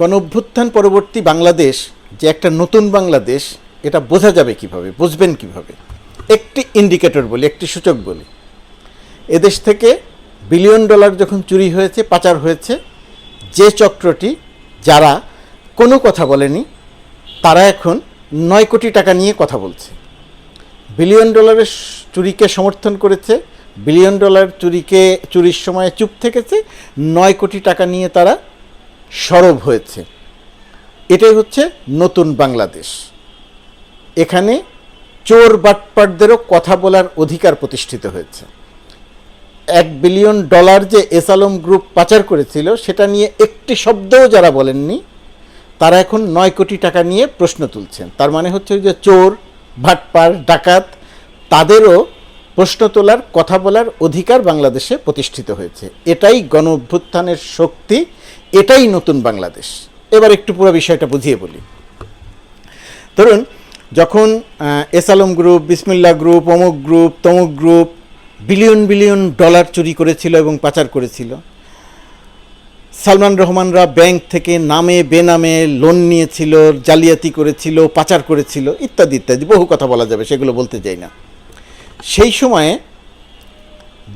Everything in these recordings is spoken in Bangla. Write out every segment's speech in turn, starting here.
গণ অভ্যুত্থান পরবর্তী বাংলাদেশ, যে একটা নতুন বাংলাদেশ, এটা বোঝা যাবে কীভাবে, বুঝবেন কীভাবে? একটি ইন্ডিকেটর বলি, একটি সূচক বলি। এদেশ থেকে বিলিয়ন ডলার যখন চুরি হয়েছে, পাচার হয়েছে, যে চক্রটি, যারা কোনো কথা বলেনি, তারা এখন নয় কোটি টাকা নিয়ে কথা বলছে। বিলিয়ন ডলারের চুরিকে সমর্থন করেছে বিলিয়ন ডলার চুরিকে, চুরির সময় চুপ থেকেছে, নয় কোটি টাকা নিয়ে তারা সরব হয়েছে। এটাই হচ্ছে নতুন বাংলাদেশ। এখানে চোর বাটপাটদেরও কথা বলার অধিকার প্রতিষ্ঠিত হয়েছে। এক বিলিয়ন ডলার যে এস আলম গ্রুপ পাচার করেছিল, সেটা নিয়ে একটি শব্দও যারা বলেননি, তারা এখন নয় কোটি টাকা নিয়ে প্রশ্ন তুলছেন। তার মানে হচ্ছে যে চোর ভাটপার ডাকাত, তাদেরও প্রশ্ন তোলার, কথা বলার অধিকার বাংলাদেশে প্রতিষ্ঠিত হয়েছে। এটাই গণ অভ্যুত্থানের শক্তি এটাই নতুন বাংলাদেশ। এবার একটু পুরো বিষয়টা বুঝিয়ে বলি। ধরুন, যখন S Alam group Bismillah group, অমুক গ্রুপ, তমুক গ্রুপ বিলিয়ন বিলিয়ন ডলার চুরি করেছিল এবং পাচার করেছিল, সালমান রহমানরা ব্যাংক থেকে নামে বেনামে লোন নিয়েছিল, জালিয়াতি করেছিল, পাচার করেছিল, ইত্যাদি ইত্যাদি, বহু কথা বলা যাবে, সেগুলো বলতে চাই না। সেই সময়ে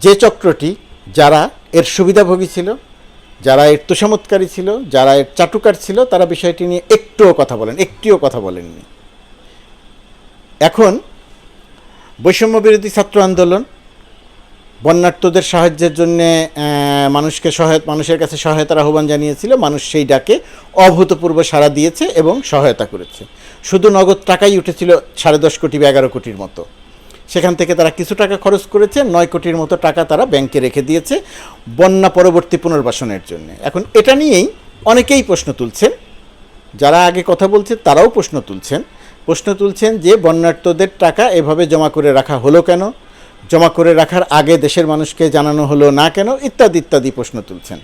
যে চক্রটি, যারা এর সুবিধাভোগী ছিল যারা এর তোষামতকারী ছিল, যারা এর চাটুকার ছিল, তারা বিষয়টি নিয়ে একটুও কথা বলেন একটিও কথা বলেননি। এখন বৈষম্য বিরোধী ছাত্র আন্দোলন বন্যার্থদের সাহায্যের জন্য মানুষকে সহায়তা, মানুষের কাছে সহায়তার আহ্বান জানিয়েছিল, মানুষ সেই ডাকে অভূতপূর্ব সাড়া দিয়েছে এবং সহায়তা করেছে। শুধু নগদ টাকাই উঠেছিল সাড়ে দশ কোটি বা এগারো কোটির মতো। সেখান থেকে তারা কিছু টাকা খরচ করেছে, নয় কোটির মতো টাকা তারা ব্যাংকে রেখে দিয়েছে বন্যা পরবর্তী পুনর্বাসনের জন্য। এখন এটা নিয়েই অনেকেই প্রশ্ন তুলছেন। যারা আগে কথা বলছে তারাও প্রশ্ন তুলছেন। প্রশ্ন তুলছেন যে বন্যার্থদের টাকা এভাবে জমা করে রাখা হলো কেন? জমা করে রাখার আগে দেশের মানুষকে জানানো হলো না কেন? ইত্যাদি ইত্যাদি প্রশ্ন তুলছেন।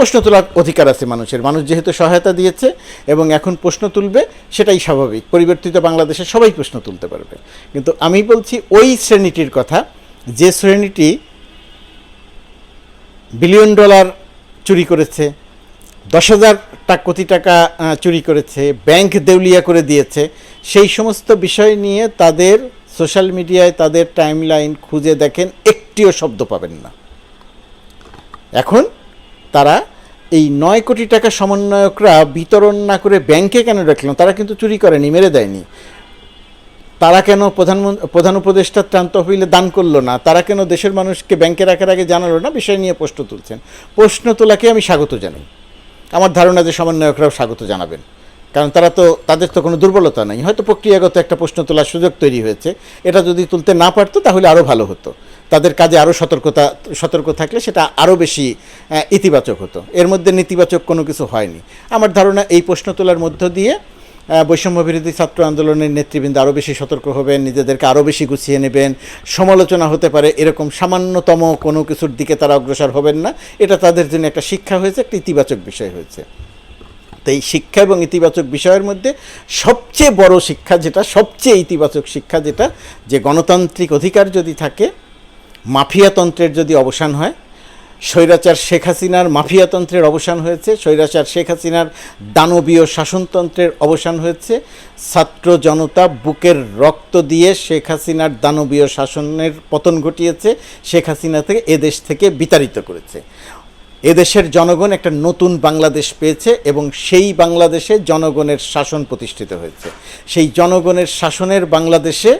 প্রশ্ন তোলার অধিকার আছে মানুষের। মানুষ যেহেতু সহায়তা দিয়েছে এবং এখন প্রশ্ন তুলবে, সেটাই স্বাভাবিক। পরিবর্তিত বাংলাদেশে সবাই প্রশ্ন তুলতে পারবে। কিন্তু আমি বলছি ওই শ্রেণীটির কথা, যে শ্রেণীটি বিলিয়ন ডলার চুরি করেছে, দশ হাজার কোটি টাকা চুরি করেছে, ব্যাংক দেউলিয়া করে দিয়েছে, সেই সমস্ত বিষয় নিয়ে তাদের সোশ্যাল মিডিয়ায় তাদের টাইমলাইন খুঁজে দেখেন, একটিও শব্দ পাবেন না। এখন তারা এই নয় কোটি টাকা সমন্বয়করা বিতরণ না করে ব্যাংকে কেন রাখলেন? তারা কিন্তু চুরি করেনি, মেরে দেয়নি। তারা কেন প্রধানমন্ত্রী প্রধান উপদেষ্টা ত্রাণ তহবিলে দান করল না? তারা কেন দেশের মানুষকে ব্যাংকে রাখার আগে জানালো না? বিষয় নিয়ে প্রশ্ন তুলছেন। প্রশ্ন তোলাকে আমি স্বাগত জানাই। আমার ধারণা যে সমন্বয়করাও স্বাগত জানাবেন। কারণ তারা তো, তাদের তো কোনো দুর্বলতা নেই। হয়তো প্রক্রিয়াগত একটা প্রশ্ন তোলার সুযোগ তৈরি হয়েছে। এটা যদি তুলতে না পারতো, তাহলে আরও ভালো হতো। তাদের কাজে আরও সতর্কতা, সতর্ক থাকলে সেটা আরও বেশি ইতিবাচক হতো। এর মধ্যে নেতিবাচক কোনো কিছু হয়নি। আমার ধারণা এই প্রশ্ন তোলার মধ্য দিয়ে বৈষম্য বিরোধী ছাত্র আন্দোলনের নেতৃবৃন্দ আরও বেশি সতর্ক হবেন, নিজেদেরকে আরও বেশি গুছিয়ে নেবেন। সমালোচনা হতে পারে, এরকম সামান্যতম কোনো কিছুর দিকে তারা অগ্রসর হবেন না। এটা তাদের জন্য একটা শিক্ষা হয়েছে, একটা ইতিবাচক বিষয় হয়েছে। তো এই শিক্ষা এবং ইতিবাচক বিষয়ের মধ্যে সবচেয়ে বড় শিক্ষা যেটা, সবচেয়ে ইতিবাচক শিক্ষা যেটা, যে গণতান্ত্রিক অধিকার যদি থাকে মাফিয়াতন্ত্রের যদি অবসান হয়, স্বৈরাচার শেখ হাসিনার মাফিয়াতন্ত্রের অবসান হয়েছে, স্বৈরাচার শেখ হাসিনার দানবীয় শাসনতন্ত্রের অবসান হয়েছে, ছাত্র জনতা বুকের রক্ত দিয়ে শেখ হাসিনার দানবীয় শাসনের পতন ঘটিয়েছে, শেখ হাসিনা থেকে এদেশ থেকে বিতাড়িত করেছে। এদেশের জনগণ একটা নতুন বাংলাদেশ পেয়েছে এবং সেই বাংলাদেশে জনগণের শাসন প্রতিষ্ঠিত হয়েছে। সেই জনগণের শাসনের বাংলাদেশে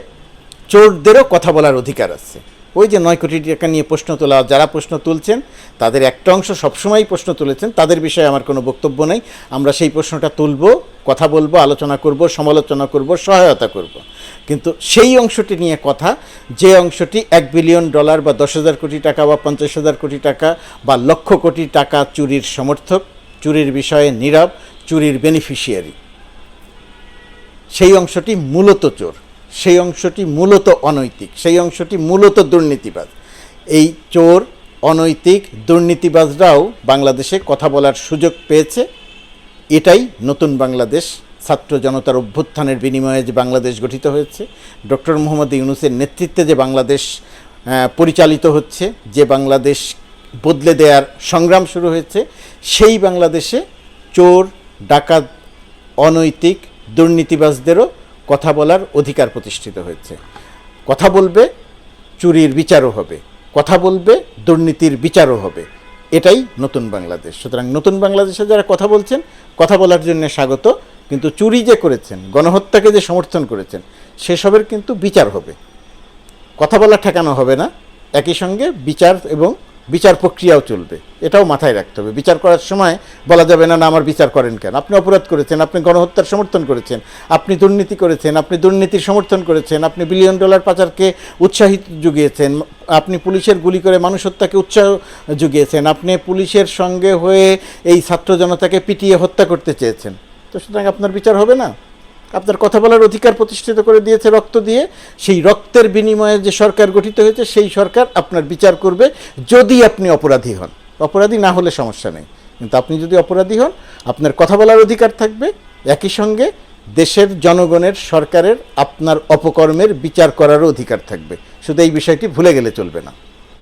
চোরদেরও কথা বলার অধিকার আছে। ওই যে নয় কোটি টাকা নিয়ে প্রশ্ন তোলা, যারা প্রশ্ন তুলছেন, তাদের একটা অংশ সবসময়ই প্রশ্ন তুলেছেন, তাদের বিষয়ে আমার কোনো বক্তব্য নেই। আমরা সেই প্রশ্নটা তুলব, কথা বলব, আলোচনা করব, সমালোচনা করব, সহায়তা করব। কিন্তু সেই অংশটি নিয়ে কথা, যে অংশটি এক বিলিয়ন ডলার বা দশ হাজার কোটি টাকা বা পঞ্চাশ হাজার কোটি টাকা বা লক্ষ কোটি টাকা চুরির সমর্থক, চুরির বিষয়ে নীরব, চুরির বেনিফিশিয়ারি সেই অংশটি মূলত চোর। সেই অংশটি মূলত অনৈতিক, সেই অংশটি মূলত দুর্নীতিবাজ। এই চোর, অনৈতিক, দুর্নীতিবাজরাও বাংলাদেশে কথা বলার সুযোগ পেয়েছে। এটাই নতুন বাংলাদেশ, ছাত্র জনতার অভ্যুত্থানের বিনিময়ে যে বাংলাদেশ গঠিত হয়েছে। ডক্টর মোহাম্মদ ইউনুসের নেতৃত্বে যে বাংলাদেশ পরিচালিত হচ্ছে, যে বাংলাদেশ বদলে দেওয়ার সংগ্রাম শুরু হয়েছে, সেই বাংলাদেশে চোর, ডাকাত, অনৈতিক, দুর্নীতিবাজদেরও কথা বলার অধিকার প্রতিষ্ঠিত হয়েছে। কথা বলবে, চুরির বিচারও হবে। কথা বলবে, দুর্নীতির বিচারও হবে। এটাই নতুন বাংলাদেশ। সুতরাং নতুন বাংলাদেশে যারা কথা বলছেন, কথা বলার জন্য স্বাগত। কিন্তু চুরি যে করেছেন, গণহত্যাকে যে সমর্থন করেছেন, সেসবের কিন্তু বিচার হবে। কথা বলা ঠেকানো হবে না। একই সঙ্গে বিচার এবং বিচার প্রক্রিয়াও চলবে। এটাও মাথায় রাখতে হবে। বিচার করার সময় বলা যাবে, না না, আমার বিচার করেন কেন? আপনি অপরাধ করেছেন, আপনি গণহত্যার সমর্থন করেছেন, আপনি দুর্নীতি করেছেন, আপনি দুর্নীতির সমর্থন করেছেন, আপনি বিলিয়ন ডলার পাচারকে উৎসাহিত যুগিয়েছেন আপনি পুলিশের গুলি করে মানুষ হত্যাকে উৎসাহ যুগিয়েছেন আপনি পুলিশের সঙ্গে হয়ে এই ছাত্র জনতাকে পিটিয়ে হত্যা করতে চেয়েছেন। তো সুতরাং আপনার বিচার হবে না। আপনার কথা বলার অধিকার প্রতিষ্ঠিত করে দিয়েছে রক্ত দিয়ে, সেই রক্তের বিনিময়ে যে সরকার গঠিত হয়েছে, সেই সরকার আপনার বিচার করবে যদি আপনি অপরাধী হন। অপরাধী না হলে সমস্যা নেই। কিন্তু আপনি যদি অপরাধী হন, আপনার কথা বলার অধিকার থাকবে। একই সঙ্গে দেশের জনগণের, সরকারের আপনার অপকর্মের বিচার করারও অধিকার থাকবে। শুধু এই বিষয়টি ভুলে গেলে চলবে না।